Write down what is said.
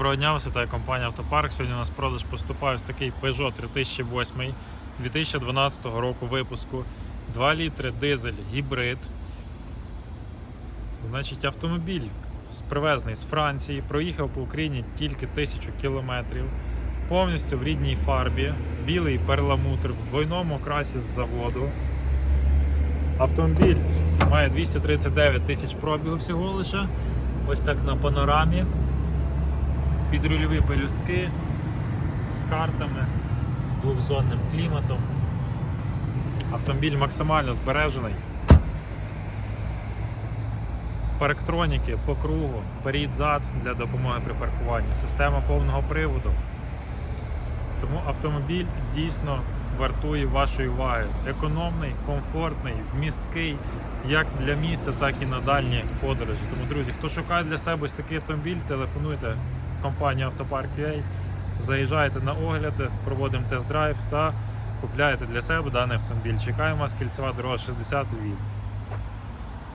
Доброго дня, вітає компанія Автопарк. Сьогодні у нас продаж поступає ось такий Peugeot 3008 2012 року випуску. 2 літри дизель гібрид. Значить, автомобіль привезений з Франції, проїхав по Україні тільки 1000 кілометрів. Повністю в рідній фарбі, білий перламутр в двойному окрасі з заводу. Автомобіль має 239 тисяч пробігу всього лише. Ось так на панорамі підрульові пелюстки з картами, двохзонним кліматом. Автомобіль максимально збережений. Парктроніки по кругу, перед-зад для допомоги при паркуванні, система повного приводу. Тому автомобіль дійсно вартує вашої уваги. Економний, комфортний, вмісткий як для міста, так і на дальні подорожі. Тому, друзі, хто шукає для себе ось такий автомобіль, телефонуйте компанію Автопарк UA, заїжджаєте на огляди, проводимо тест-драйв та купляєте для себе даний автомобіль. Чекаємо вас, кільцева дорога 60 Львів.